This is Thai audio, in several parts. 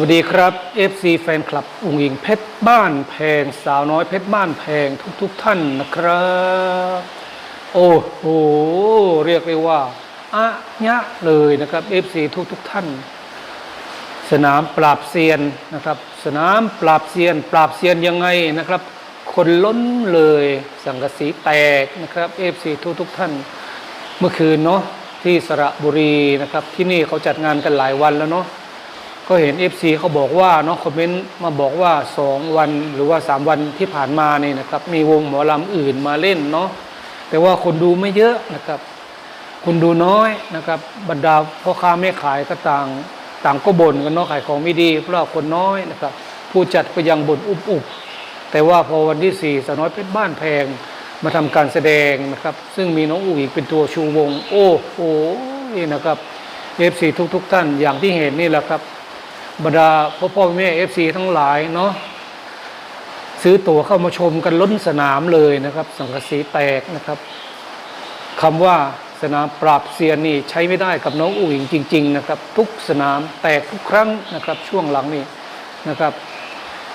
วัสดีครับ FC แฟนคลับอุงอิงเพชรบ้านแพงสาวน้อยเพชรบ้านแพงทุกๆทท่านนะครับ โอ้โหเรียกได้ว่าอะยะเลยนะครับ FC ทุกๆทท่าน สนามปราบเซียนนะครับ สนามปราบเซียน ปราบเซียนยังไงนะครับ คนล้นเลยสังกะสีแตกนะครับ FC ทุกๆทท่าน เมื่อคืนเนาะที่สระบุรีนะครับที่นี่เขาจัดงานกันหลายวันแล้วเนาะ ก็เห็น FC เขาบอกว่าเนาะคอมเมนต์มาบอกว่า 2 วันหรือว่า 3 วันที่ผ่านมานี่นะครับ มีวงหมอลำอื่นมาเล่นเนาะแต่ว่าคนดูไม่เยอะนะครับ คนดูน้อยนะครับ บรรดาพ่อค้าแม่ขายก็ต่างต่างก็บ่นกันเนาะขายของไม่ดี เพราะว่าคนน้อยนะครับ ผู้จัดก็ยังบ่นอุบอุบแต่ว่าพอวันที่สี่สาวน้อยเพชรบ้านแพงมาทำการแสดงนะครับ ซึ่งมีน้องอูอีกเป็นตัวชูวง โอ้โหนี่นะครับเอฟซีทุกๆ ท่านอย่างที่เห็นนี่แหละครับ บรรดาพ่อพ่อแม่เอฟซีทั้งหลายเนาะซื้อตั๋วเข้ามาชมกันล้นสนามเลยนะครับ สังกสีแตกนะครับคำว่าสนามปราบเซียนนี่ใช้ไม่ได้กับน้องอูอิงจริง ๆ นะครับ ทุกสนามแตกทุกครั้งนะครับ ช่วงหลังนี่นะครับ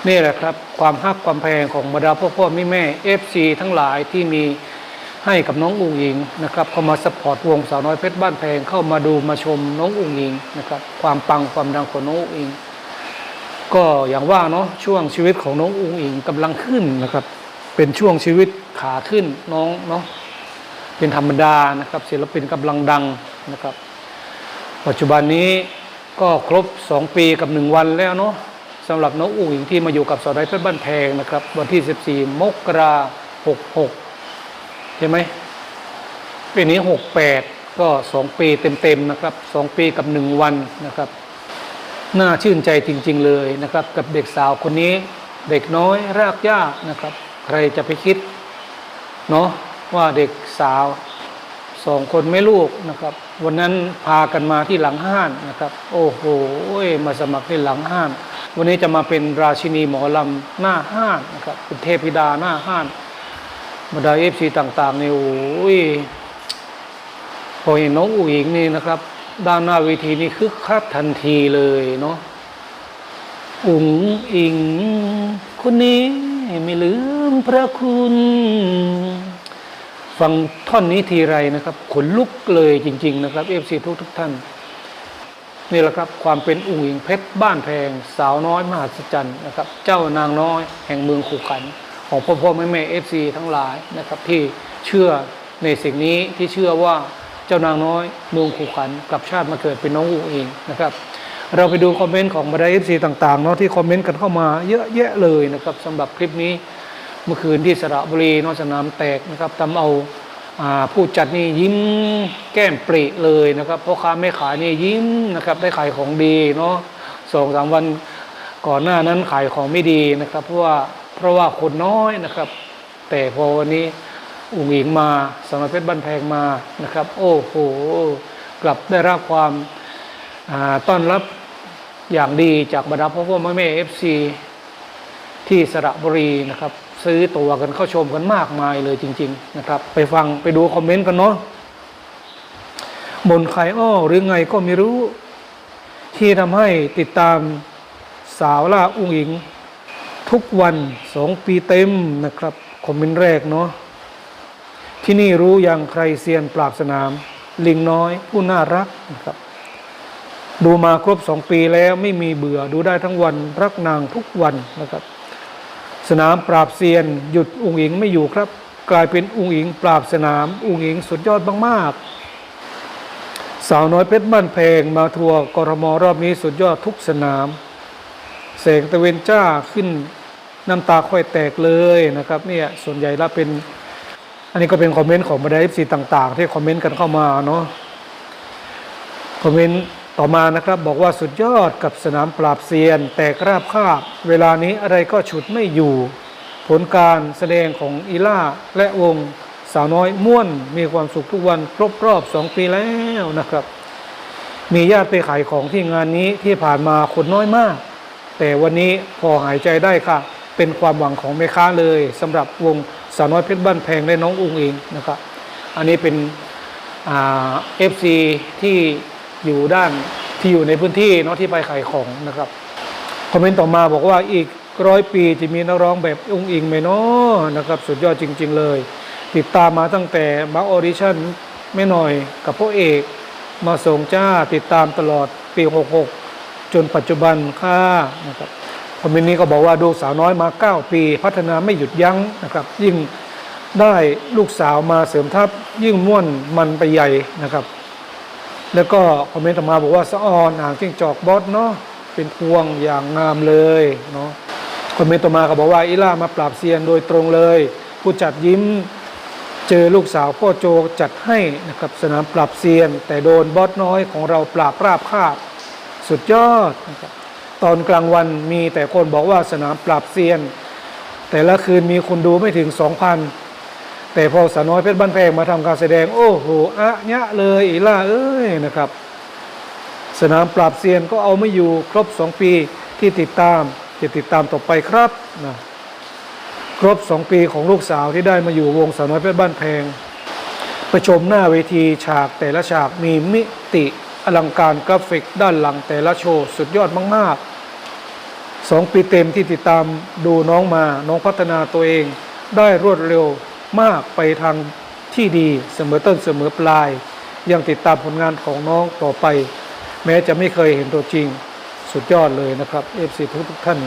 นี่แหละครับ ความฮักความแพงของบรรดาพ่อพ่อแม่แม่เอฟซีทั้งหลายที่มี ให้กับน้องอุ๋งอิงนะครับเข้ามาสปอร์ตวงสาวน้อยเพชรบ้านแพงเข้ามาดูมาชมน้องอุ๋งอิงนะครับความปังความดังของน้องอุ๋งอิง ก็อย่างว่าเนาะช่วงชีวิตของน้องอุ๋งอิงกำลังขึ้นนะครับ เป็นช่วงชีวิตขาขึ้นน้องเนาะเป็นธรรมดานะครับศิลปินกำลังดังนะครับ ปัจจุบันนี้ก็ครบ 2 ปีกับ 1 วันแล้วเนาะสำหรับน้องอุ๋งอิงที่มาอยู่กับสาวน้อยเพชรบ้านแพงนะครับวันที่ 14 มกราคม66 ใช่ไหมปีนี้68ก็2ปีเต็มๆนะครับ2ปีกับ1วันนะครับน่าชื่นใจจริง ๆ เลยนะครับ กับเด็กสาวคนนี้เด็กน้อยรากหญ้านะครับ ใครจะไปคิดเนาะว่าเด็กสาวสองคนไม่ลูกนะครับ วันนั้นพากันมาที่หลังห้านนะครับ โอ้โหมาสมัครที่หลังห้าน วันนี้จะมาเป็นราชินีหมอลำหน้าห้านนะครับเป็นเทพิดาหน้าห้าน บรรดาเอฟซีต่างๆนี่โอ้ยพอเห็นน้องอุ๋งอิงนี่นะครับ ด้านหน้าเวทีนี่คึกคักทันทีเลยเนาะอุ๋งอิงคนนี้ไม่ลืมพระคุณ ฟังท่อนนี้ทีไรนะครับ ขนลุกเลยจริง ๆ นะครับเอฟซีทุกทุกท่าน นี่แหละครับ ความเป็นอุ๋งอิงเพชรบ้านแพง สาวน้อยมหัศจรรย์นะครับ เจ้านางน้อยแห่งเมืองขู่ขัน ของพ่อพ่อแม่แม่เอฟซีทั้งหลายนะครับที่เชื่อในสิ่งนี้ที่เชื่อว่าเจ้านางน้อยเมืองขู่ขันกลับชาติมาเกิดเป็นน้องอุ๋งอิงนะครับเราไปดูคอมเมนต์ของบรรดาเอฟซีต่างๆเนาะที่คอมเมนต์กันเข้ามาเยอะแยะเลยนะครับสำหรับคลิปนี้เมื่อคืนที่สระบุรีนอกสนามแตกนะครับทำเอาอ่าผู้จัดนี่ยิ้มแก้มปริเลยนะครับพ่อค้าแม่ขายนี่ยิ้มนะครับได้ขายของดีเนาะสองสามวันก่อนหน้านั้นขายของไม่ดีนะครับ เพราะว่า เพราะว่าคนน้อยนะครับ แต่พอวันนี้อุ๋งอิงมาสมรเพชรบ้านแพงมานะครับ โอ้โห กลับได้รับความต้อนรับอย่างดีจากบรรดาพ่อพ่อแม่แม่เอฟซีที่สระบุรีนะครับ ซื้อตัวกันเข้าชมกันมากมายเลยจริง ๆ นะครับ ไปฟังไปดูคอมเมนต์กันเนาะบนใครอ้อหรือไงก็ไม่รู้ ที่ทำให้ติดตามสาวล่าอุ้งอิง ทุกวันสองปีเต็มนะครับคอมเมนต์แรกเนาะที่นี่รู้อย่างใครเซียนปราบสนาม ลิงน้อยผู้น่ารักนะครับ ดูมาครบสองปีแล้วไม่มีเบื่อดูได้ทั้งวันรักนางทุกวันนะครับ สนามปราบเซียน หยุดอุงอิงไม่อยู่ครับ กลายเป็นอุงอิงปราบสนาม อุงอิงสุดยอดมากๆ สาวน้อยเพชรบ้านเพลงมาทัวร์กรมรอบนี้สุดยอดทุกสนามแสงตะเวนจ้าขึ้น น้ำตาค่อยแตกเลยนะครับเนี่ยส่วนใหญ่แล้วเป็น อันนี้ก็เป็นคอมเมนต์ของบรรดาเอฟซีต่าง ๆ ที่คอมเมนต์กันเข้ามาเนาะคอมเมนต์ต่อมานะครับบอกว่าสุดยอดกับสนามปราบเซียน แตกราบคาบ เวลานี้อะไรก็ฉุดไม่อยู่ ผลการแสดงของอีล่าและวงสาวน้อยม่วนมีความสุขทุกวันครบรอบสองปีแล้วนะครับ มีญาติไปขายของที่งานนี้ที่ผ่านมาคนน้อยมาก แต่วันนี้พอหายใจได้ค่ะ เป็นความหวังของแม่ค้าเลยสำหรับวงสาวน้อยเพชรบ้านแพงและน้องอุงเองนะครับ อันนี้เป็นเอฟซีที่อยู่ด้านที่อยู่ในพื้นที่เนาะที่ไปขายของนะครับคอมเมนต์ต่อมาบอกว่าอีกร้อยปีจะมีนักร้องแบบอุ้งอิงไหมเนาะนะครับ สุดยอดจริง ๆ เลย ติดตามมาตั้งแต่บัคออดิชั่นไม่หน่อยกับพ่อเอกมาส่งจ้าติดตามตลอดปี 66 จนปัจจุบันค่ะนะครับ คอมเมนต์นี้ก็บอกว่าดูสาวน้อยมา 9 ปี พัฒนาไม่หยุดยั้งนะครับ ยิ่งได้ลูกสาวมาเสริมทัพยิ่งม่วนมันไปใหญ่นะครับ แล้วก็คอมเมนต์ต่อมาบอกว่าสะออนหางจิ้งจอกบอสเนาะเป็นพวงอย่างงามเลยเนาะคอมเมนต์ต่อมาก็บอกว่าอีล่ามาปราบเซียนโดยตรงเลย ผู้จัดยิ้มเจอลูกสาวพ่อโจจัดให้นะครับสนามปราบเซียน แต่โดนบอสน้อยของเราปราบราบคาบสุดยอดนะครับ ตอนกลางวันมีแต่คนบอกว่าสนามปราบเซียน แต่ละคืนมีคนดูไม่ถึง2,000แต่พอสาน้อยเพชรบ้านแพงมาทำการแสดง โอ้โหอะเนี้ยเลยอีล่าเอ้ยนะครับ สนามปราบเซียนก็เอาไม่อยู่ครบ2ปีที่ติดตามจะติดตามต่อไปครับนะครบ2ปีของลูกสาวที่ได้มาอยู่วงสาวน้อยเพชรบ้านแพงประชมหน้าเวทีฉากแต่ละฉากมีมิติอลังการกราฟิกด้านหลังแต่ละโชว์ สุดยอดมาก ๆ สองปีเต็มที่ติดตามดูน้องมาน้องพัฒนาตัวเอง ได้รวดเร็วมากไปทางที่ดีเสมอต้นเสมอปลาย ยังติดตามผลงานของน้องต่อไป แม้จะไม่เคยเห็นตัวจริง สุดยอดเลยนะครับเอฟซีทุกทุกท่าน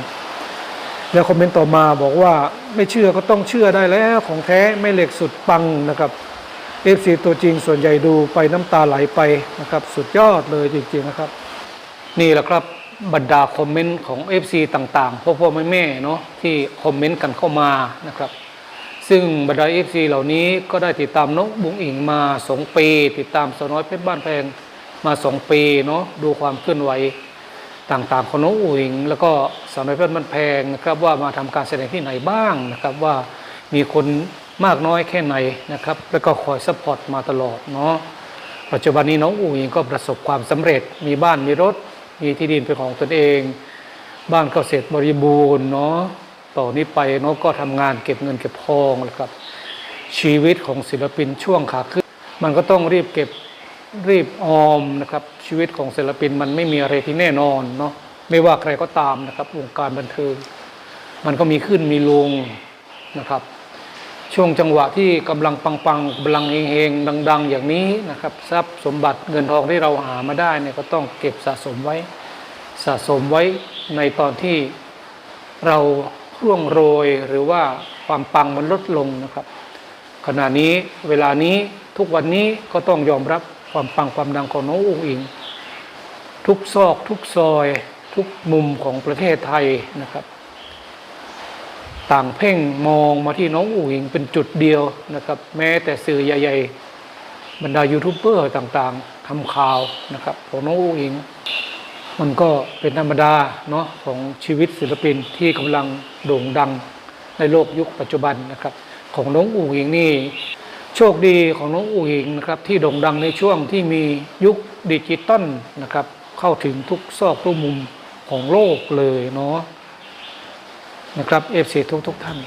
แล้วคอมเมนต์ต่อมาบอกว่าไม่เชื่อก็ต้องเชื่อได้แล้วของแท้ไม่เหล็กสุดปังนะครับเอฟซีตัวจริงส่วนใหญ่ดูไปน้ำตาไหลไปนะครับ สุดยอดเลยจริงๆนะครับ นี่แหละครับ บรรดาคอมเมนต์ของ FC ต่างๆพ่อพ่อแม่แม่ๆเนาะที่คอมเมนต์กันเข้ามานะครับ ซึ่งบรรดา FC เหล่านี้ก็ได้ติดตามนกบุงอิงมาสองปี ติดตามสาวน้อยเพชรบ้านแพงมาสองปีเนาะดูความเคลื่อนไหวต่างๆของน้องอุ๋งแล้วก็สาวน้อยเพชรบ้านแพงนะครับว่ามาทำการแสดงที่ไหนบ้างนะครับว่ามีคนมากน้อยแค่ไหนนะครับ แล้วก็คอยซัพพอร์ตมาตลอดเนาะปัจจุบันนี้น้องอูอิงก็ประสบความสำเร็จมีบ้านมีรถ มีที่ดินเป็นของตนเอง บ้านก็เสร็จบริบูรณ์เนาะต่อนนี้ไปเนาะก็ทำงานเก็บเงินเก็บทองนะครับ ชีวิตของศิลปินช่วงขาขึ้น มันก็ต้องรีบเก็บรีบออมนะครับ ชีวิตของศิลปินมันไม่มีอะไรที่แน่นอนเนาะไม่ว่าใครก็ตามนะครับวงการบันเทิงมันก็มีขึ้นมีลงนะครับ ช่วงจังหวะที่กำลังปังๆกำลังเฮงๆดัง ๆ อย่างนี้นะครับทรัพย์สมบัติเงินทองที่เราหามาได้เนี่ยก็ต้องเก็บสะสมไว้ สะสมไว้ในตอนที่เราร่วงโรยหรือว่าความปังมันลดลงนะครับ ขณะนี้เวลานี้ทุกวันนี้ก็ต้องยอมรับความปังความดังของน้ององอิง ทุกซอกทุกซอย ทุกมุมของประเทศไทยนะครับ ต่างเพ่งมองมาที่น้องอุ๋งอิงเป็นจุดเดียวนะครับ แม้แต่สื่อใหญ่ๆบรรดายูทูบเบอร์ต่างๆทำข่าวนะครับของน้องอุ๋งอิง มันก็เป็นธรรมดาเนาะของชีวิตศิลปินที่กำลังโด่งดังในโลกยุคปัจจุบันนะครับ ของน้องอุ๋งอิงนี่โชคดีของน้องอุ๋งอิงนะครับที่โด่งดังในช่วงที่มียุคดิจิตอลนะครับ เข้าถึงทุกซอกทุกมุมของโลกเลยเนาะ นะครับเอฟซีทุกทุกๆท่าน